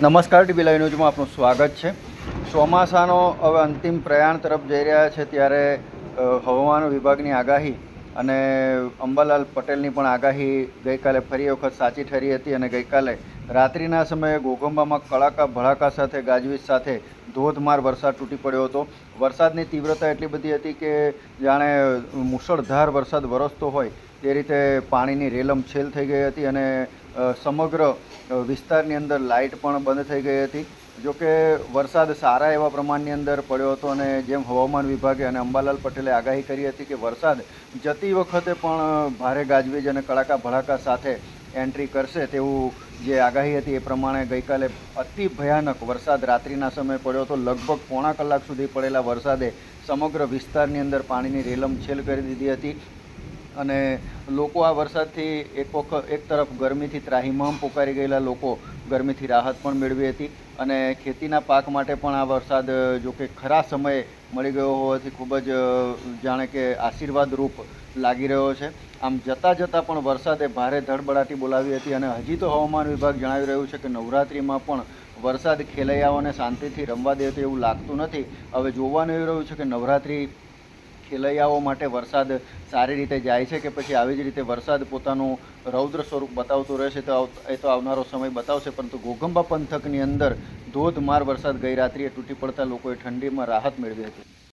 નમસ્કાર TV live ન્યૂઝમાં આપનું સ્વાગત છે. ચોમાસાનો હવે અંતિમ પ્રયાણ તરફ જઈ રહ્યા છે ત્યારે હવામાન વિભાગની આગાહી અને અંબાલાલ પટેલની પણ આગાહી ગઈકાલે ફરી વખત સાચી ઠરી હતી અને ગઈકાલે રાત્રિના સમયે ઘોઘંબામાં કડાકા ભડાકા સાથે ગાજવીજ સાથે ધોધમાર વરસાદ તૂટી પડ્યો હતો. વરસાદની તીવ્રતા એટલી બધી હતી કે જાણે મુશળધાર વરસાદ વરસતો હોય તે રીતે પાણીની રેલમ છેલ થઈ ગઈ હતી અને સમગ્ર વિસ્તારની અંદર લાઇટ પણ બંધ થઈ ગઈ હતી. જોકે વરસાદ સારા એવા પ્રમાણની અંદર પડ્યો હતો અને જેમ હવામાન વિભાગે અને અંબાલાલ પટેલે આગાહી કરી હતી કે વરસાદ જતી વખતે પણ ભારે ગાજવીજ અને કડાકા ભડાકા સાથે એન્ટ્રી કરશે તેવું જે આગાહી હતી એ પ્રમાણે ગઈકાલે અતિ ભયાનક વરસાદ રાત્રિના સમયે પડ્યો હતો. લગભગ પોણા કલાક સુધી પડેલા વરસાદે સમગ્ર વિસ્તારની અંદર પાણીની રેલમ છેલ કરી દીધી હતી અને લોકો આ વરસાદથી એક વખત, એક તરફ ગરમીથી ત્રાહિમામ પોકારી ગયેલા લોકો ગરમીથી રાહત પણ મેળવી હતી અને ખેતીના પાક માટે પણ આ વરસાદ, જો કે ખરા સમયે મળી ગયો હોવાથી ખૂબ જ જાણે કે આશીર્વાદ રૂપ લાગી રહ્યો છે. આમ જતાં જતાં પણ વરસાદે ભારે ધડબડાટી બોલાવી હતી અને હજી તો હવામાન વિભાગ જણાવી રહ્યું છે કે નવરાત્રિમાં પણ વરસાદ ખેલૈયાઓને શાંતિથી રમવા દે તો એવું લાગતું નથી. હવે જોવાનું એવું રહ્યું છે કે નવરાત્રિ ખેલૈયાઓ માટે વરસાદ સારી રીતે જાય છે કે પછી આવી જ રીતે વરસાદ પોતાનું રૌદ્ર સ્વરૂપ બતાવતો રહેશે તો એ તો આવનારો સમય બતાવશે. પરંતુ ઘોઘંબા પંથકની અંદર ધોધમાર વરસાદ ગઈ રાત્રિએ તૂટી પડતા લોકોએ ઠંડીમાં રાહત મેળવી હતી.